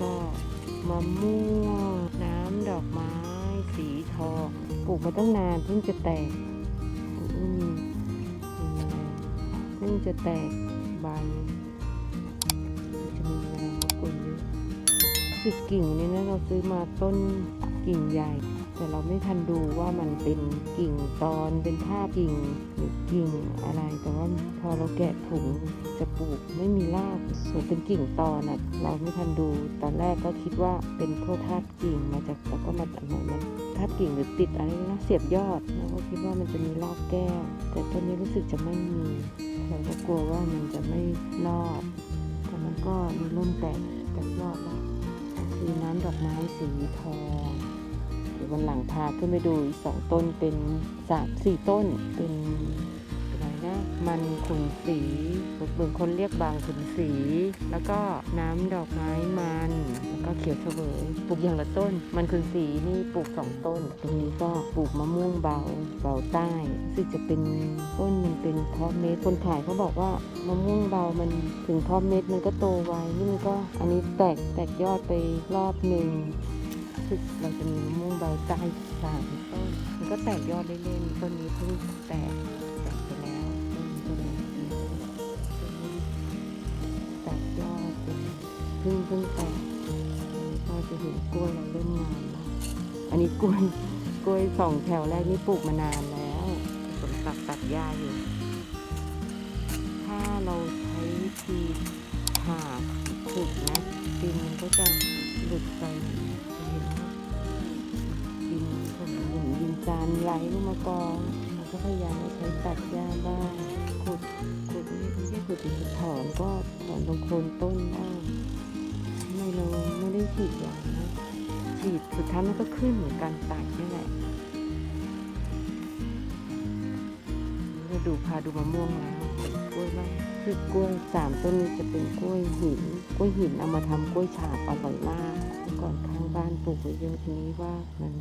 ก็มะม่วงน้ำดอกไม้ สีทองปลูกมาตั้งนานเพิ่งจะแตกอืมเพิ่งจะแตกใบจะมีอะไรมากวนเยอะรู้สึกกิ่งนี่นะเราซื้อมาต้นกิ่งใหญ่ แต่เราไม่ทันดูว่ามันเป็นกิ่งตอนเป็นท่ากิ่งหรือกิ่งอะไร แต่ว่าพอเราแกะถุงจะปลูกไม่มีรากเหมือนเป็นกิ่งตอนอะเราไม่ทันดู ตอนแรกก็คิดว่าเป็นโทษธาตุกิ่งมาจากแล้วก็มาเหมือนมันธาตุกิ่งหรือติดอะไรนะเสียบยอดเราก็คิดว่ามันจะมีรากแก้ว แต่ต้นนี้รู้สึกจะไม่มีเราก็กลัวว่ามันจะไม่รอดแต่มันก็มีเริ่มแตกแตกยอดแล้วคือน้ำดอกไม้สีทอง วันหลังพาขึ้นไปดูอีกสองต้นเป็นสามสี่ต้นเป็นอะไรนะมันขุนสีบางคนเรียกบางขุนสี แล้วก็น้ำดอกไม้มันแล้วก็เขียวเฉวยปลูกอย่างละต้น มันขุนสีนี่ปลูกสองต้น ตรงนี้ก็ปลูกมะม่วงเบาเบาใต้รู้สึกจะเป็นต้นมันเป็นเพาะเม็ดคนขายเขาบอกว่ามะม่วงเบามันถึงเพาะเม็ดมันก็โตไวนี่มันก็อันนี้แตกแตกยอดไปรอบหนึ่ง คือเราจะมีมะม่วงใบาใต้สามต้นมันก็แตกยอดเล่นๆต้นนี้เพิ่งแตกแตกไปแล้วต้นต้นนี้แตกยอดเพิ่งเพิ่งแตกก็จะเห็นกล้วยเราเริ่มงามแล้วอันนี้กล้วยกล้วยสองแถวแรกนี่ปลูกมานานแล้วผลตัดตัดหญ้าอยู่ ถ้าเราใช้วิธีผ่าขุดนะดินมันก็จะหลุดไป ห็นดินผมหมุนดินจานไหลลงมากองเราก็พยายามใช้ตัดหญ้าบ้างขุดขุดไม่ไม่ใช่ขุดดินถอนก็ถอนตรงโคนต้นบ้างไม่เราไม่ได้ฉีดยานะฉีดสุดท้ายมันก็ขึ้นเหมือนการตัดนี่แหละเราดูพาดูมะม่วงแล้วกล้วยบ้าง คือกล้วยสามต้นนี้จะเป็นกล้วยหิน กล้วยหินเอามาทำกล้วยฉาบอร่อยมากก่อก่อนข้างบ้านปลูกไว้เยอะทีนี้ว่ามัน